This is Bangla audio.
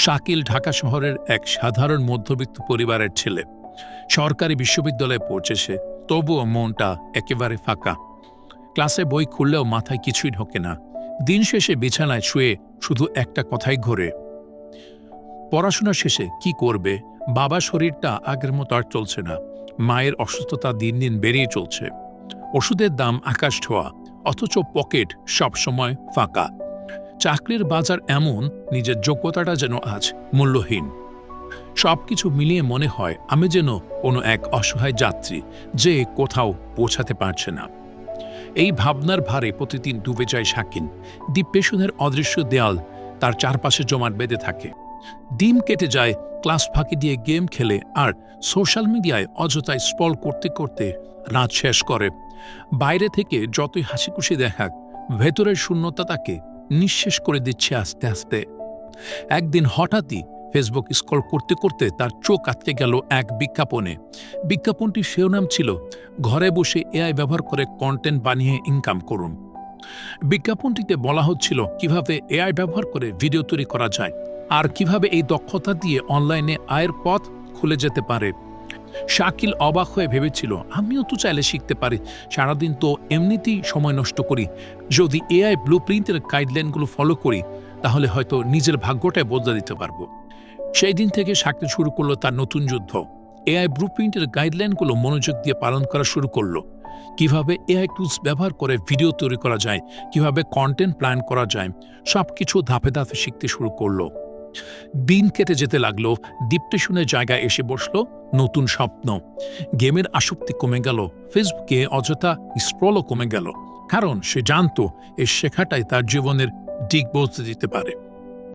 শাকিল ঢাকা শহরের এক সাধারণ মধ্যবিত্ত পরিবারের ছেলে। সরকারি বিশ্ববিদ্যালয়ে পৌঁছেছে তবুও মনটা একেবারে ফাঁকা। ক্লাসে বই খুললেও মাথায় কিছুই ঢোকে না। দিন শেষে বিছানায় শুয়ে শুধু একটা কথাই ঘোরে। পড়াশোনা শেষে কি করবে? বাবা শরীরটা আগের মতো আর চলছে না। মায়ের অসুস্থতা দিন দিন বেড়েই চলছে। ওষুধের দাম আকাশ ছোঁয়া। অথচ পকেট সবসময় ফাঁকা। চাকরির বাজার এমন, নিজের যোগ্যতাটা যেন আজ মূল্যহীন। সবকিছু মিলিয়ে মনে হয় আমি যেন কোনো এক অসহায় যাত্রী যে কোথাও পৌঁছাতে পারছে না। এই ভাবনার ভারে প্রতিদিন ডুবে যায় শাকিন। ডিপ্রেশনের অদৃশ্য দেয়াল তার চারপাশে জমাট বেঁধে থাকে। ডিম কেটে যায়, ক্লাস ফাঁকি দিয়ে গেম খেলে আর সোশ্যাল মিডিয়ায় অযথায় স্পল করতে করতে রাত শেষ করে। বাইরে থেকে যতই হাসি খুশি দেখাক, ভেতরের শূন্যতা তাকে নিঃশেষ করে দিচ্ছে আস্তে আস্তে। একদিন হঠাৎই ফেসবুক স্ক্রল করতে করতে তার চোখ আটকে গেল এক বিজ্ঞাপনে। বিজ্ঞাপনটি শিরোনাম ছিল, ঘরে বসে এআই ব্যবহার করে কন্টেন্ট বানিয়ে ইনকাম করুন। বিজ্ঞাপনটিতে বলা হচ্ছিল, কীভাবে এআই ব্যবহার করে ভিডিও তৈরি করা যায়? আর কীভাবে এই দক্ষতা দিয়ে অনলাইনে আয়ের পথ খুলে যেতে পারে? শাকিল অবাক হয়ে ভেবেছিল, আমিও তো চাইলে শিখতে পারি। সারাদিন তো এমনিতেই সময় নষ্ট করি। যদি এআই ব্লু প্রিন্টের গাইডলাইনগুলো ফলো করি, তাহলে হয়তো নিজের ভাগ্যটাই বদলে দিতে পারব। সেই দিন থেকে শাকিল শুরু করল তার নতুন যুদ্ধ। এআই ব্লু প্রিন্টের গাইডলাইনগুলো মনোযোগ দিয়ে পালন করা শুরু করল। কীভাবে এআই টুলস ব্যবহার করে ভিডিও তৈরি করা যায়, কীভাবে কন্টেন্ট প্ল্যান করা যায়, সবকিছু ধাপে ধাপে শিখতে শুরু করল। দিন কেটে যেতে লাগল ডিপ্রেশনের জায়গায় এসে বসল নতুন স্বপ্ন। গেমের আসক্তি কমে গেল, ফেসবুকে অযথা স্ক্রলও কমে গেল। কারণ সে জানত এই শেখাটাই তার জীবনের দিক বদলে দিতে পারে।